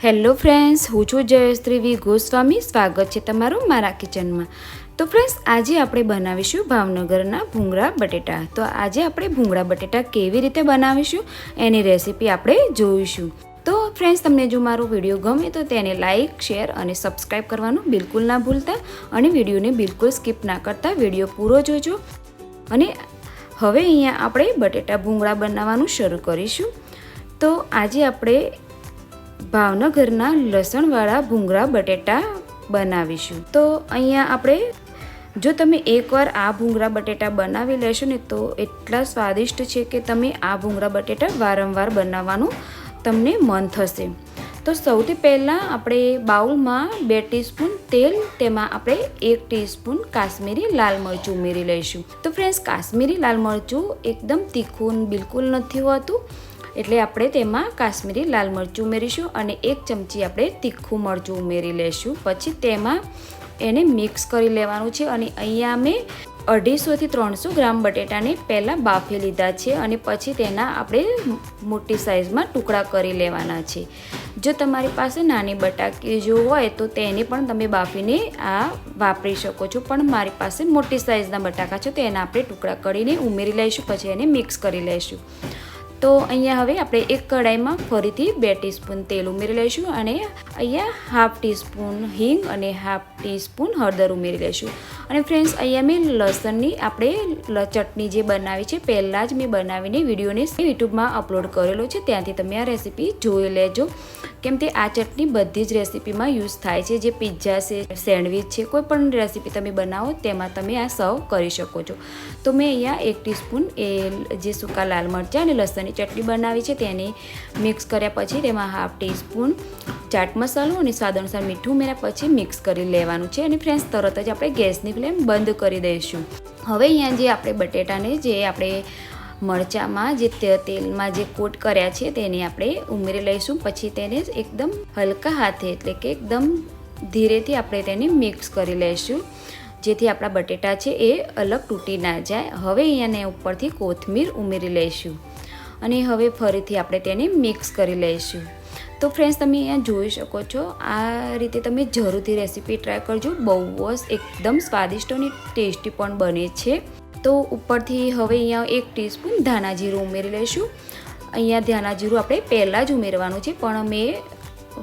Hello friends, હું છું જયશ્રી વી ગોસ્વામી. સ્વાગત છે તમારું મારા કિચનમાં. તો ફ્રેન્ડ્સ, આજે આપણે બનાવીશું ભાવનગરના ભૂંગળા બટેટા. તો આજે આપણે ભૂંગળા બટેટા કેવી રીતે બનાવીશું એની રેસીપી આપણે જોઈશું. તો ફ્રેન્ડ્સ, તમને જો મારો વીડિયો ગમે તો તેને લાઇક શેર અને સબસ્ક્રાઈબ કરવાનું બિલકુલ ના ભૂલતા અને વિડીયોને બિલકુલ સ્કીપ ના કરતા વીડિયો પૂરો જોજો. અને હવે અહીંયા આપણે બટેટા ભૂંગળા બનાવવાનું શરૂ કરીશું. તો આજે આપણે ભાવનગરના લસણવાળા ભૂંગળા બટેટા બનાવીશું. તો અહીંયા આપણે, જો તમે એકવાર આ ભૂંગળા બટેટા બનાવી લેશો ને, તો એટલા સ્વાદિષ્ટ છે કે તમે આ ભૂંગળા બટેટા વારંવાર બનાવવાનું તમને મન થશે. તો સૌથી પહેલાં આપણે બાઉલમાં બે ટીસ્પૂન તેલ, તેમાં આપણે એક ટીસ્પૂન કાશ્મીરી લાલ મરચું ઉમેરી લઈશું. તો ફ્રેન્ડ્સ, કાશ્મીરી લાલ મરચું એકદમ તીખું બિલકુલ નથી હોતું. એટલે આપણે તેમાં કાશ્મીરી લાલ મરચું ઉમેરીશું અને એક ચમચી આપણે તીખું મરચું ઉમેરી લઈશું પછી તેમાં એને મિક્સ કરી લેવાનું છે અને અહીંયા અમે અઢીસોથી ત્રણસો ગ્રામ બટેટાને પહેલાં બાફી લીધા છે અને પછી તેના આપણે મોટી સાઇઝમાં ટુકડા કરી લેવાના છે. જો તમારી પાસે નાની બટાકી જો હોય તો તેને પણ તમે બાફીને આ વાપરી શકો છો. પણ મારી પાસે મોટી સાઇઝના બટાકા છે તો એના આપણે ટુકડા કરીને ઉમેરી લઈશું, પછી એને મિક્સ કરી લઈશું. તો અહીંયા હવે આપણે એક કડાઈમાં ફરીથી બે ટીસ્પૂન તેલ ઉમેરી લઈશું અને અહીંયા હાફ ટીસ્પૂન હિંગ અને હાફ ટીસ્પૂન હળદર ઉમેરી લઈશું. અને ફ્રેન્ડ્સ, અહીંયા મેં લસણની આપણે ચટણી જે બનાવી છે, પહેલાં જ મેં બનાવીને વિડીયોને યુટ્યુબમાં અપલોડ કરેલો છે, ત્યાંથી તમે આ રેસીપી જોઈ લેજો. કેમ કે આ ચટણી બધી જ રેસીપીમાં યુઝ થાય છે. જે પિઝા છે, સેન્ડવિચ છે, કોઈ પણ રેસીપી તમે બનાવો તેમાં તમે આ સર્વ કરી શકો છો. તો મેં અહીંયા એક ટીસ્પૂન એ જે સૂકા લાલ મરચાં અને લસણની ચટણી બનાવી છે તેને મિક્સ કર્યા પછી તેમાં હાફ ટીસ્પૂન ચાટ મસાલો અને સ્વાદ અનુસાર મીઠું ઉમેર્યા પછી મિક્સ કરી લેવાનું છે અને ફ્રેન્ડ્સ તરત જ આપણે ગેસની ફ્લેમ બંધ કરી દઈશું. હવે અહીંયા જે આપણે બટેટાને જે આપણે મરચાંમાં જે તેલમાં જે કોટ કર્યા છે તેને આપણે ઉમેરી લઈશું. પછી તેને એકદમ હલકા હાથે એટલે કે એકદમ ધીરેથી આપણે તેને મિક્સ કરી લઈશું. જેથી આપણા બટેટા છે એ અલગ તૂટી ના જાય. હવે અહીંયાને ઉપરથી કોથમીર ઉમેરી લઈશું અને હવે ફરીથી આપણે તેને મિક્સ કરી લઈશું. તો ફ્રેન્ડ્સ, તમે અહીંયા જોઈ શકો છો, આ રીતે તમે જરૂરથી રેસીપી ટ્રાય કરજો. બહુ જ એકદમ સ્વાદિષ્ટ અને ટેસ્ટી પણ બને છે. તો ઉપરથી હવે અહીંયા એક ટીસ્પૂન ધાણા જીરું ઉમેરી લઈશું. અહીંયા ધાણા જીરું આપણે પહેલાં જ ઉમેરવાનું છે, પણ મેં,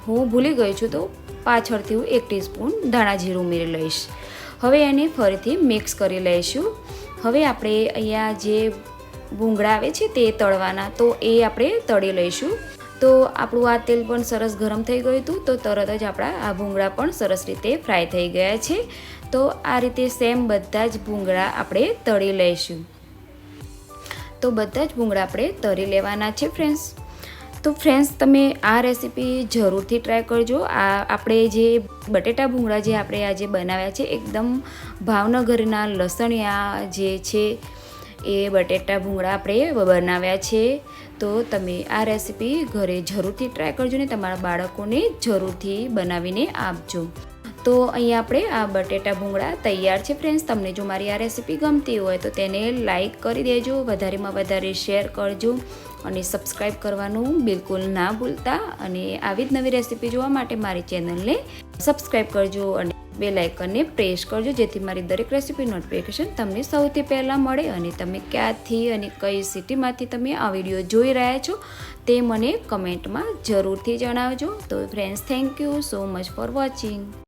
હું ભૂલી ગઈ છું તો પાછળથી હું એક ટીસ્પૂન ધાણા જીરું ઉમેરી લઈશ. હવે એને ફરીથી મિક્સ કરી લઈશું. હવે આપણે અહીંયા જે ભૂંગળા આવે છે તે તળવાના, તો એ આપણે તળી લઈશું. તો આપણું આ તેલ પણ સરસ ગરમ થઈ ગયું હતું, તો તરત જ આપણા આ ભૂંગળા પણ સરસ રીતે ફ્રાય થઈ ગયા છે. તો આ રીતે સેમ બધા જ ભૂંગળા આપણે તળી લઈશું. તો બધા જ ભૂંગળા આપણે તળી લેવાના છે ફ્રેન્ડ્સ તો ફ્રેન્ડ્સ તમે આ રેસીપી જરૂરથી ટ્રાય કરજો. આ આપણે જે બટેટા ભૂંગળા જે આપણે આજે બનાવ્યા છે, એકદમ ભાવનગરના લસણિયા જે છે એ બટેટા ભૂંગળા આપણે બનાવ્યા છે. તો તમે આ રેસીપી ઘરે જરૂરથી ટ્રાય કરજો ને તમારા બાળકોને જરૂરથી બનાવીને આપજો. તો અહીંયા આપણે આ બટેટા ભૂંગળા તૈયાર છે ફ્રેન્ડ્સ તમને જો મારી આ રેસીપી ગમતી હોય તો તેને લાઇક કરી દેજો, વધારેમાં વધારે શેર કરજો અને સબસ્ક્રાઈબ કરવાનું બિલકુલ ના ભૂલતા. અને આવી જ નવી રેસીપી જોવા માટે મારી ચેનલને સબસ્ક્રાઈબ કરજો અને બે લાઇકનને પ્રેસ કરજો, જેથી મારી દરેક રેસીપી નોટિફિકેશન તમને સૌથી પહેલાં મળે અને તમે ક્યાંથી અને કઈ સિટીમાંથી તમે આ વીડિયો જોઈ રહ્યા છો તે મને કમેન્ટમાં જરૂરથી જણાવજો. તો friends thank you so much for watching